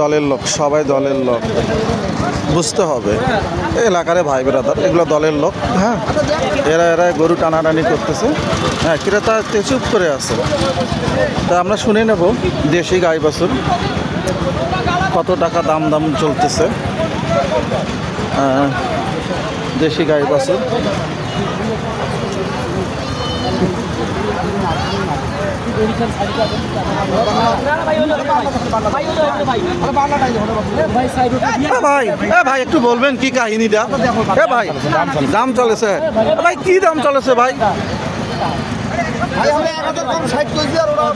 দলের লোক, সবাই দলের লোক। বুঝতে হবে। এলাকারে ভাই বেড়াদার এগুলো দলের লোক। হ্যাঁ এরা এরা গরু টানাটানি করতেছে। হ্যাঁ ক্রেতা চুপ করে আছে। তা আমরা শুনে নেব, দেশি গাই বাছুর কত টাকা দাম দাম চলতেছে। দেশি গাই বাছুর। ভাই এ ভাই একটু বলবেন কি কাহিনীটা? এ ভাই দাম চলেছে। ভাই কি দাম চলেছে ভাই? ভাই আমরা এক হাজার কম ষাট করেছি আর ওরা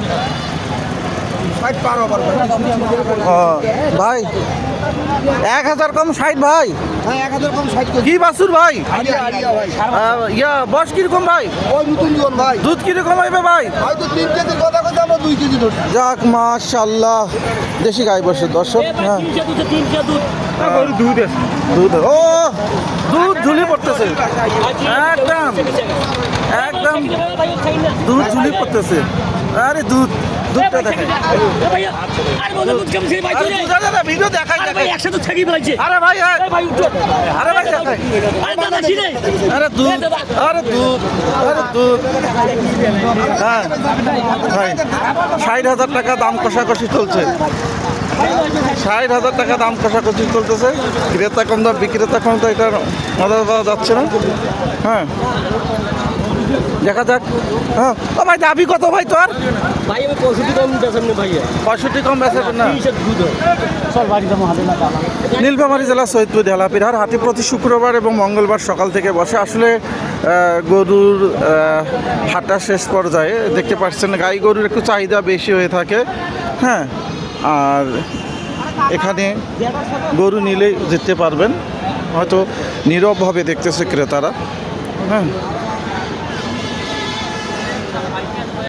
ভাই এক হাজার কম ষাট ভাই। হ্যাঁ কি বাছুর ভাই? ইয়া বয়স কীরকম ভাই? দুধ কীরকম হইবে ভাই? যাক মাশাল্লাহ। দেশি গাই বসে দর্শক হ্যাঁ। দুধ ও দুধ ঝুলি পড়তেছে। একদম একদম দুধ ঝুলি পড়তেছে। আরে দুধ। দুধটা দেখাই। আরে দুধ আরে না, ভিডিও দেখাই দেখাই। আরে ভাই আরে আরে ভাই দেখাই। আরে দুধ আরে দুধ আরে দুধ। হ্যাঁ ভাই ষাট হাজার টাকা দাম কষাকষি চলছে। ষাট হাজার টাকা দাম কষাকষি চলতেছে। ক্রেতা কম দাম বিক্রেতা কম তো এটার মজা পাওয়া যাচ্ছে না। হ্যাঁ। দেখা যাক। হ্যাঁ। ও ভাই দাবি কত ভাই তোর? পঁয়ষট্টি কম না নীলফামারী জেলা সৈয়দপুর ঢেলাপিরহার হাটে প্রতি শুক্রবার এবং মঙ্গলবার সকাল থেকে বসে। আসলে গরুর হাঁটা শেষ পর্যায়ে দেখতে পাচ্ছেন গাই গরুর একটু চাহিদা বেশি হয়ে থাকে। হ্যাঁ আর এখানে গরু নিলেই যেতে পারবেন। হয়তো নীরবভাবে দেখতেছে ক্রেতারা। হ্যাঁ